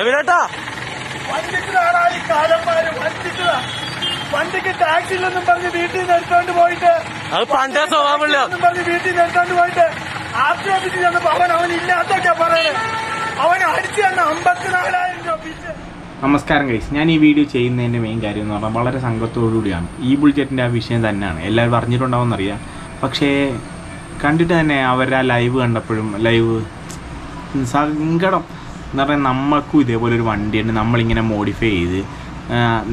എവിടെട്ടാ? കാലന്മാര് വണ്ടിക്ക് ടാക്സി ഇല്ലെന്നും പറഞ്ഞ് വീട്ടിൽ നിന്ന് എടുത്തോണ്ട് പോയിട്ട്. അത് പണ്ടേ സ്വഭാവമില്ല പറഞ്ഞ് വീട്ടിൽ നിന്ന് എടുത്തോണ്ട് പോയിട്ട് ആക്ഷേപിച്ച് ചെന്നപ്പോ അവൻ അവൻ ഇല്ലാത്തൊക്കെ പറയുന്നത് അവൻ അടിച്ചു തന്നെ അമ്പത്തിനാലായിരം രൂപ പിച്ച്. നമസ്കാരം ഗൈസ് ഞാൻ ഈ വീഡിയോ ചെയ്യുന്നതിന്റെ മെയിൻ കാര്യം എന്ന് പറഞ്ഞാൽ വളരെ സംഘത്തോടുകൂടിയാണ് ഈ ബുൾജെറ്റിന്റെ ആ വിഷയം തന്നെയാണ്. എല്ലാവരും അറിഞ്ഞിട്ടുണ്ടാവുമെന്നറിയാം പക്ഷേ കണ്ടിട്ട് തന്നെ അവരുടെ ആ ലൈവ് കണ്ടപ്പോഴും ലൈവ് സങ്കടം. എന്ന് പറഞ്ഞാൽ നമ്മൾക്കും ഇതേപോലെ ഒരു വണ്ടിയുണ്ട്. നമ്മളിങ്ങനെ മോഡിഫൈ ചെയ്ത്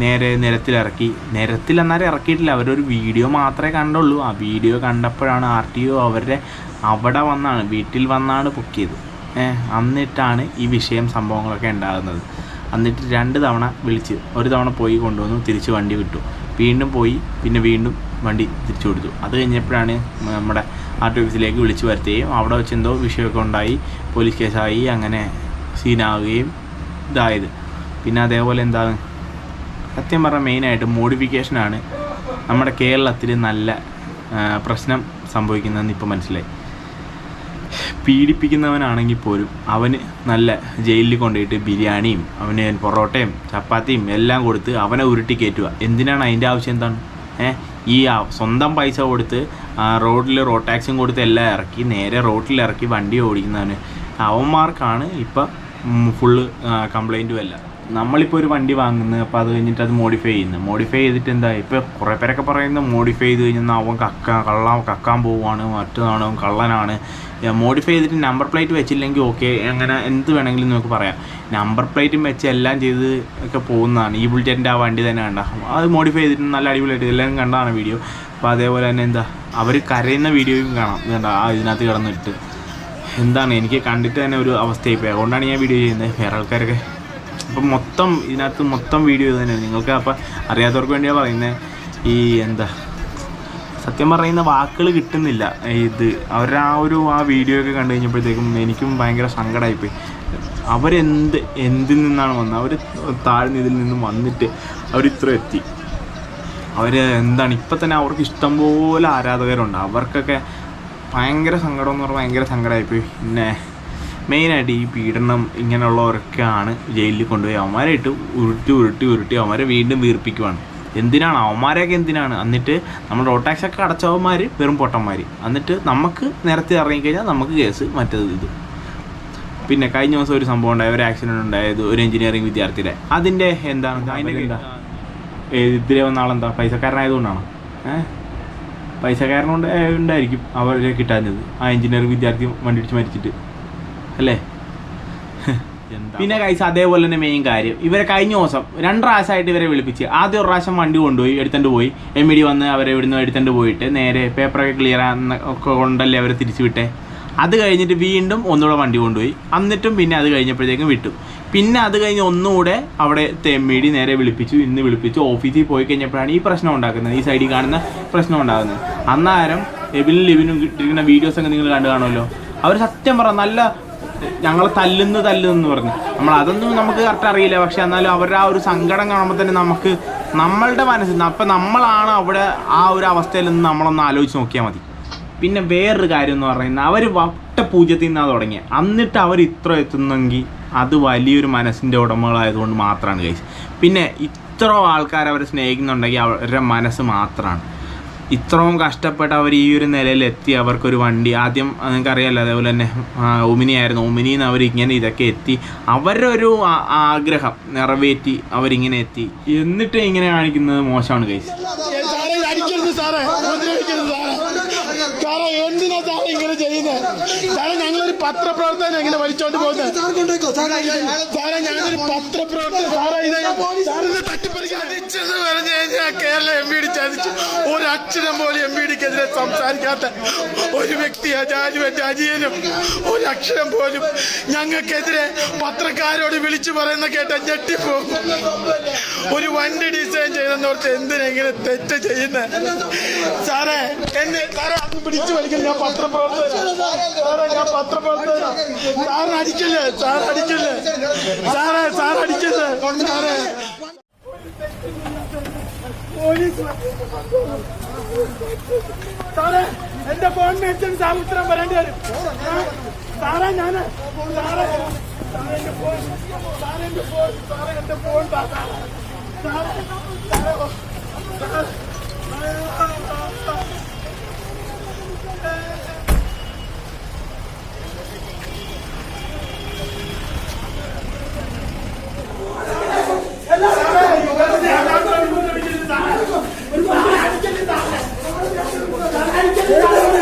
നേരെ നിരത്തിലിറക്കി നിരത്തിൽ എന്നാലും ഇറക്കിയിട്ടില്ല. അവരൊരു വീഡിയോ മാത്രമേ കണ്ടുള്ളൂ. ആ വീഡിയോ കണ്ടപ്പോഴാണ് ആർ ടി ഒ അവരുടെ അവിടെ വന്നാണ് വീട്ടിൽ വന്നാണ് ബുക്ക് ഏഹ് എന്നിട്ടാണ് ഈ വിഷയം സംഭവങ്ങളൊക്കെ ഉണ്ടാകുന്നത്. എന്നിട്ട് രണ്ട് തവണ വിളിച്ച് ഒരു തവണ പോയി കൊണ്ടുവന്നു തിരിച്ച് വണ്ടി വിട്ടു. വീണ്ടും പോയി പിന്നെ വീണ്ടും വണ്ടി തിരിച്ചു കൊടുത്തു. അത് കഴിഞ്ഞപ്പോഴാണ് നമ്മുടെ ആർ ടി ഓഫീസിലേക്ക് വിളിച്ചു വരുത്തുകയും അവിടെ വെച്ച് എന്തോ വിഷയമൊക്കെ ഉണ്ടായി. പോലീസ് കേസായി അങ്ങനെ സീനാവുകയും ഇതായത്. പിന്നെ അതേപോലെ എന്താണ്? സത്യം പറഞ്ഞാൽ മെയിനായിട്ട് മോഡിഫിക്കേഷനാണ് നമ്മുടെ കേരളത്തിൽ നല്ല പ്രശ്നം സംഭവിക്കുന്നതെന്ന് ഇപ്പോൾ മനസ്സിലായി. പീഡിപ്പിക്കുന്നവനാണെങ്കിൽ പോലും അവന് നല്ല ജയിലിൽ കൊണ്ടുപോയിട്ട് ബിരിയാണിയും അവന് പൊറോട്ടയും ചപ്പാത്തിയും എല്ലാം കൊടുത്ത് അവനെ ഉരുട്ടി കയറ്റുക. എന്തിനാണ് അതിന്റെ ആവശ്യം എന്താണ്? ഏഹ് ഈ സ്വന്തം പൈസ കൊടുത്ത് റോഡിൽ റോഡ് ടാക്സും കൊടുത്ത് എല്ലാം ഇറക്കി നേരെ റോഡിൽ ഇറക്കി വണ്ടി ഓടിക്കുന്നവന്. അവന്മാർക്കാണ് ഇപ്പം ഫുള്ള് കംപ്ലൈന്റും അല്ല. നമ്മളിപ്പോൾ ഒരു വണ്ടി വാങ്ങുന്നത് അപ്പോൾ അത് കഴിഞ്ഞിട്ട് അത് മോഡിഫൈ ചെയ്യുന്നു. മോഡിഫൈ ചെയ്തിട്ട് എന്താ ഇപ്പോൾ കുറേ പേരൊക്കെ പറയുന്നത് മോഡിഫൈ ചെയ്ത് കഴിഞ്ഞാൽ അവൻ കക്ക കള്ള കക്കാൻ പോവുകയാണ് മറ്റതാണ് കള്ളനാണ്. മോഡിഫൈ ചെയ്തിട്ട് നമ്പർ പ്ലേറ്റ് വെച്ചില്ലെങ്കിൽ ഓക്കെ അങ്ങനെ എന്ത് വേണമെങ്കിലും നമുക്ക് പറയാം. നമ്പർ പ്ലേറ്റും വെച്ച് എല്ലാം ചെയ്ത് ഒക്കെ പോകുന്നതാണ്. ഈ ബുള്ളറ്റിന്റെ ആ വണ്ടി തന്നെ കണ്ട. അത് മോഡിഫൈ ചെയ്തിട്ട് നല്ല അടിപൊളിയായിട്ട് എല്ലാം കണ്ടതാണ് വീഡിയോ അപ്പോൾ അതേപോലെ തന്നെ എന്താ അവർ കരയുന്ന വീഡിയോയും കാണാം. എന്താ ഇതിനകത്ത് കിടന്നിട്ട്. എന്താണ്? എനിക്ക് കണ്ടിട്ട് തന്നെ ഒരു അവസ്ഥയായി പോയി. അതുകൊണ്ടാണ് ഞാൻ വീഡിയോ ചെയ്യുന്നത്. വേറെ ആൾക്കാരൊക്കെ. അപ്പം മൊത്തം ഇതിനകത്ത് മൊത്തം വീഡിയോ തന്നെയാണ്. നിങ്ങൾക്ക് അപ്പം അറിയാത്തവർക്ക് വേണ്ടിയാണ് പറയുന്നത്. ഈ എന്താ? സത്യം പറയുന്ന വാക്കുകൾ കിട്ടുന്നില്ല. ഇത് അവരുടെ ആ ഒരു ആ വീഡിയോ ഒക്കെ കണ്ടു കഴിഞ്ഞപ്പോഴത്തേക്കും എനിക്കും ഭയങ്കര സങ്കടമായിപ്പോയി അവരെന്ത് എന്തിൽ നിന്നാണ് വന്നത്? അവർ താഴ്ന്ന ഇതിൽ നിന്നും വന്നിട്ട് അവരിത്ര എത്തി. അവർ എന്താണ്? ഇപ്പം തന്നെ അവർക്ക് ഇഷ്ടംപോലെ ആരാധകരുണ്ട്. അവർക്കൊക്കെ ഭയങ്കര സങ്കടം എന്ന് പറഞ്ഞാൽ ഭയങ്കര സങ്കടമായിപ്പോയി പിന്നെ മെയിനായിട്ട് ഈ പീഡനം ഇങ്ങനെയുള്ളവർക്കാണ് ജയിലിൽ കൊണ്ടുപോയി അവന്മാരെ ഇട്ട് ഉരുട്ടി ഉരുട്ടി ഉരുട്ടി അവന്മാരെ വീണ്ടും വീർപ്പിക്കുവാണ്. എന്തിനാണ്? അവന്മാരെയൊക്കെ എന്തിനാണ്? എന്നിട്ട് നമ്മൾ റോഡ് ടാക്സ് ഒക്കെ അടച്ചവന്മാർ വെറും പൊട്ടന്മാർ എന്നിട്ട് നമുക്ക് നിരത്തി ഇറങ്ങിക്കഴിഞ്ഞാൽ നമുക്ക് കേസ് മറ്റേത് ഇത്. പിന്നെ കഴിഞ്ഞ ദിവസം ഒരു സംഭവം ഉണ്ടായ. ഒരു ആക്സിഡന്റ് ഉണ്ടായത് ഒരു എഞ്ചിനീയറിംഗ് വിദ്യാർത്ഥിയുടെ. അതിന്റെ എന്താണ്? അതിന്റെ ഇതിലെ വന്ന ആളെന്താ? പൈസക്കാരനായതുകൊണ്ടാണ്? ഏഹ് പൈസക്കാരനുണ്ട് ഉണ്ടായിരിക്കും അവരെ കിട്ടാഞ്ഞത്. ആ എഞ്ചിനീയർ വിദ്യാർത്ഥി വണ്ടി ഇടിച്ച് മരിച്ചിട്ട്. അല്ലേ? പിന്നെ കൈസ അതേപോലെ തന്നെ മെയിൻ കാര്യം. ഇവരെ കഴിഞ്ഞ ദിവസം രണ്ട് പ്രാവശ്യമായിട്ട് ഇവരെ വിളിപ്പിച്ച്. ആദ്യം ഒരു പ്രാവശ്യം വണ്ടി കൊണ്ടുപോയി എടുത്തോണ്ട് പോയി. എം ഇ ഡി വന്ന് അവരെ ഇവിടുന്ന് എടുത്തോണ്ട് പോയിട്ട് നേരെ പേപ്പറൊക്കെ ക്ലിയർ ഒക്കെ കൊണ്ടല്ലേ അവരെ തിരിച്ചു വിട്ടേ? അത് കഴിഞ്ഞിട്ട് വീണ്ടും ഒന്നുകൂടെ വണ്ടി കൊണ്ടുപോയി. എന്നിട്ടും പിന്നെ അത് കഴിഞ്ഞപ്പോഴത്തേക്കും വിട്ടു. പിന്നെ അത് കഴിഞ്ഞ് ഒന്നുകൂടെ അവിടെ തെമ്മേടി നേരെ വിളിപ്പിച്ചു ഇന്ന് വിളിപ്പിച്ചു. ഓഫീസിൽ പോയി കഴിഞ്ഞപ്പോഴാണ് ഈ പ്രശ്നം ഉണ്ടാക്കുന്നത്. ഈ സൈഡിൽ കാണുന്ന പ്രശ്നം ഉണ്ടാകുന്നത്. അന്നേരം എബിനും ലിബിനും കിട്ടിയിരിക്കുന്ന വീഡിയോസ് ഒക്കെ നിങ്ങൾ കണ്ടു കാണുമല്ലോ. അവർ സത്യം പറ നല്ല ഞങ്ങൾ തല്ലുന്നു തല്ലുന്നു പറഞ്ഞു. നമ്മൾ അതൊന്നും നമുക്ക് കറക്റ്റ് അറിയില്ല. പക്ഷെ എന്നാലും അവരുടെ ആ ഒരു സങ്കടം കാണുമ്പോൾ തന്നെ നമുക്ക് നമ്മളുടെ മനസ്സിൽ അപ്പം നമ്മളാണ് അവിടെ ആ ഒരു അവസ്ഥയിൽ നിന്ന് നമ്മളൊന്ന് ആലോചിച്ച് നോക്കിയാൽ മതി. പിന്നെ വേറൊരു കാര്യം എന്ന് പറയുന്നത് അവർ വട്ട പൂജ്യത്തിൽ നിന്നാണ് തുടങ്ങിയത്. എന്നിട്ട് അവർ ഇത്ര എത്തുന്നെങ്കിൽ അത് വലിയൊരു മനസ്സിന്റെ ഉടമകളായതുകൊണ്ട് മാത്രമാണ് ഗൈസ് പിന്നെ ഇത്ര ആൾക്കാർ അവരെ സ്നേഹിക്കുന്നുണ്ടെങ്കിൽ അവരുടെ മനസ്സ് മാത്രമാണ് ഇത്രയും കഷ്ടപ്പെട്ട് അവർ ഈ ഒരു നിലയിലെത്തി അവർക്കൊരു വണ്ടി. ആദ്യം നിങ്ങൾക്ക് അറിയാമല്ലോ അതേപോലെ തന്നെ ഒമിനിയായിരുന്നു ഒമിനിയിൽ നിന്ന് അവർ ഇങ്ങനെ ഇതൊക്കെ എത്തി. അവരുടെ ഒരു ആഗ്രഹം നിറവേറ്റി അവരിങ്ങനെ എത്തി. എന്നിട്ട് ഇങ്ങനെ കാണിക്കുന്നത് മോശമാണ് കൈസ് സാറേ. എന്തിനാ സാറേ ഇങ്ങനെ ചെയ്യുന്നത് സാറേ ഞങ്ങളൊരു പത്രപ്രവർത്തനം ഇങ്ങനെ വലിച്ചോണ്ട് പോകുന്നത് സാറേ ഞങ്ങളൊരു പത്രപ്രവർത്തകൻ. സാറേ ഇത് സാറേ ഇത് തട്ടിപ്പറിക്കാൻ ചതിച്ചെന്ന് പറഞ്ഞു കഴിഞ്ഞാൽ കേരള എം പിടി ചതിച്ചു ഒരു അക്ഷരം പോലും എം പിടിക്കെതിരെ സംസാരിക്കാത്ത ഒരു വ്യക്തി അജാജുവന്റെ അജിയനും ഒരു അക്ഷരം പോലും ഞങ്ങൾക്കെതിരെ പത്രക്കാരോട് വിളിച്ചു പറയുന്ന കേട്ട ഞെട്ടിപ്പോകും. ഒരു വണ്ടി ഡിസൈൻ ചെയ്തെന്നോർത്ത് എന്തിനാ ഇങ്ങനെ തെറ്റ് ചെയ്യുന്നത് സാറേ എന്നെ സാറേ പിടിച്ചു വലിക്കല്ല ഞാൻ പത്രപ്രവർത്തകൻ ഞാൻ പത്രപ്രവർത്തകൻ സാറ് അടിക്കല്ലേ? സാർ അടിക്കല്ലേ? സാറേ സാർ അടിക്കല്ലേ? സാറേ. സാറേ എന്റെ ഫോൺ മേടിച്ചാൽ സാർ ഉത്തരം വരേണ്ടി വരും. സാറേ ഞാൻ സാറേ സാറേ ഫോൺ സാറേ എന്റെ ഫോൺ സാറേ എന്റെ ഫോൺ സാറേ സാറേ സാറേ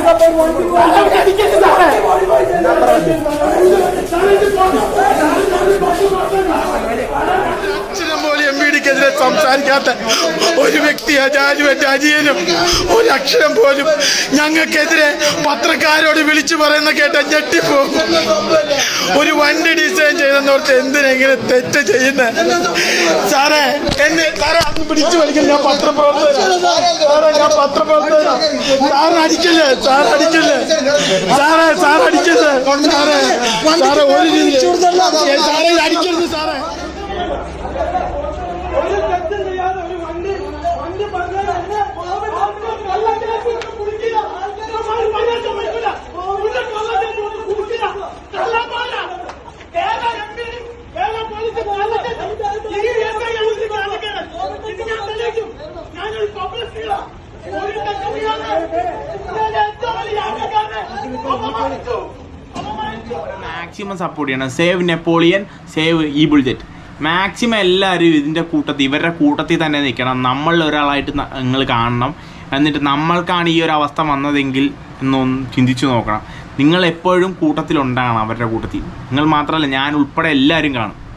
ഓ, സാറേ അക്ഷരം പോലെ എം വി ഡിക്കെതിരെ സംസാരിക്കാത്ത ഒരു വ്യക്തി അജാജുവൻ ജാജിയനും ഒരു അക്ഷരം പോലും ഞങ്ങൾക്കെതിരെ പത്രക്കാരോട് വിളിച്ചു പറയുന്ന കേട്ട ഞെട്ടിപ്പോകും. ഒരു വണ്ടി ഡിസൈൻ ചെയ്തെന്നോർത്ത് എന്തിനെങ്കിലും തെറ്റ് ചെയ്യുന്നത് സാറേ എന്നെ സാറേ അന്ന് പിടിച്ചു വലിക്കും ഞാൻ പത്രപ്രവർത്തകൻ സാറേ ഞാൻ പത്രപ്രവർത്തകൻ സാർ അടിക്കല്ലേ? സാർ അടിക്കല്ലേ? സാറേ സാർ അടിക്കല്ലേ? സാറേ സാറേ ഒരു രീതിയിൽ സാറേ അടിക്കരുത് സാറേ ഒരു തെറ്റും ചെയ്യാതെ ഒരു വണ്ടി വണ്ടി പറഞ്ഞാൽ എന്നെ കള്ളത്തിലേക്ക് കുടിക്കില്ല ആൾക്കാരെ പണിയാക്കാൻ പറ്റില്ല ഒരു കള്ളത്തിലേക്ക് ഒന്ന് കുടിക്കില്ല കള്ളന്മാരാ Kerala M P Kerala police കള്ളത്തിൽ ഈ എം ഐ യൂസി കാണിക്കണം ഇത് ഞാൻ തെളിയിക്കും ഞാനൊരു പബ്ലിസിറ്റിയിലാണ് ഒരു തെറ്റും ചെയ്യാതെ ഞാൻ ഏറ്റവും വലിയ യാത്രക്കാരനെ അപമാനിച്ചു അപമാനിച്ചു മാക്സിമം സപ്പോർട്ട് ചെയ്യണം. Save Napoleon save E Bull Jet maximum എല്ലാവരും ഇതിന്റെ കൂട്ടത്തിൽ ഇവരുടെ കൂട്ടത്തിൽ തന്നെ നിൽക്കണം. നമ്മൾ ഒരാളായിട്ട് നിങ്ങൾ കാണണം. എന്നിട്ട് നമ്മൾക്കാണ് ഈ ഒരു അവസ്ഥ വന്നതെങ്കിൽ എന്നൊന്ന് ചിന്തിച്ചു നോക്കണം. നിങ്ങൾ എപ്പോഴും കൂട്ടത്തിലുണ്ടാകണം അവരുടെ കൂട്ടത്തിൽ. നിങ്ങൾ മാത്രമല്ല ഞാൻ ഉൾപ്പെടെ എല്ലാവരും കാണും.